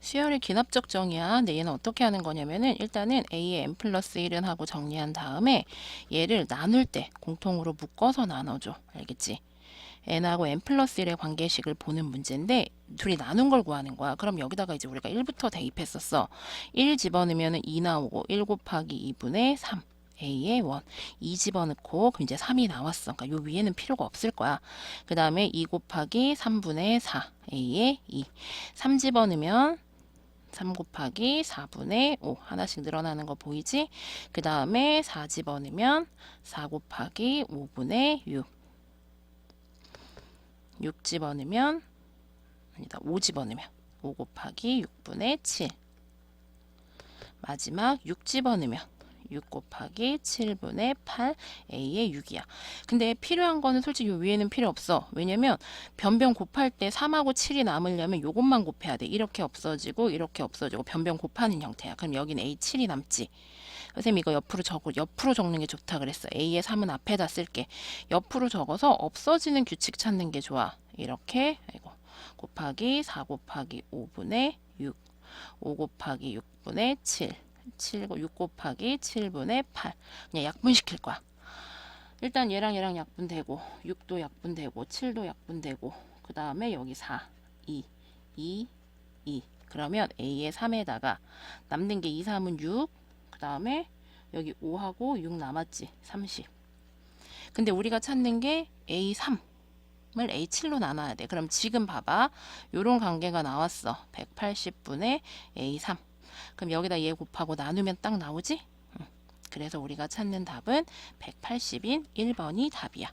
수열의 기납적 정의야. 근데 얘는 어떻게 하는 거냐면은 일단은 a의 n 플러스 1은 하고 정리한 다음에 얘를 나눌 때 공통으로 묶어서 나눠줘. 알겠지? n하고 n 플러스 1의 관계식을 보는 문제인데 둘이 나눈 걸 구하는 거야. 그럼 여기다가 이제 우리가 1부터 대입했었어. 1 집어넣으면 2 나오고 1 곱하기 2분의 3. a의 원. 2 집어넣고 그럼 이제 3이 나왔어. 그러니까 요 위에는 필요가 없을 거야. 그 다음에 2 곱하기 3분의 4. a의 2. 3 집어넣으면 3 곱하기 4분의 5 하나씩 늘어나는 거 보이지? 그 다음에 4 집어넣으면 4 곱하기 5분의 6 6 집어넣으면 아니다 5 집어넣으면 5 곱하기 6분의 7 마지막 6 집어넣으면 6 곱하기 7분의 8 A의 6이야. 근데 필요한 거는 솔직히 요 위에는 필요 없어. 왜냐면 변변 곱할 때 3하고 7이 남으려면 요것만 곱해야 돼. 이렇게 없어지고 이렇게 없어지고 변변 곱하는 형태야. 그럼 여기는 A7이 남지. 선생님 이거 옆으로 적고 옆으로 적는 게 좋다 그랬어. A의 3은 앞에다 쓸게. 옆으로 적어서 없어지는 규칙 찾는 게 좋아. 이렇게 아이고 곱하기 4 곱하기 5분의 6 5 곱하기 6분의 7 7, 6 곱하기 7분의 8 그냥 약분시킬 거야. 일단 얘랑 얘랑 약분되고 6도 약분되고 7도 약분되고 그 다음에 여기 4, 2, 2, 2 그러면 A의 3에다가 남는 게 2, 3은 6, 그 다음에 여기 5하고 6 남았지 30 근데 우리가 찾는 게 A3을 A7로 나눠야 돼. 그럼 지금 봐봐. 요런 관계가 나왔어. 180분의 A3 그럼 여기다 얘 곱하고 나누면 딱 나오지? 응. 그래서 우리가 찾는 답은 180인 1번이 답이야.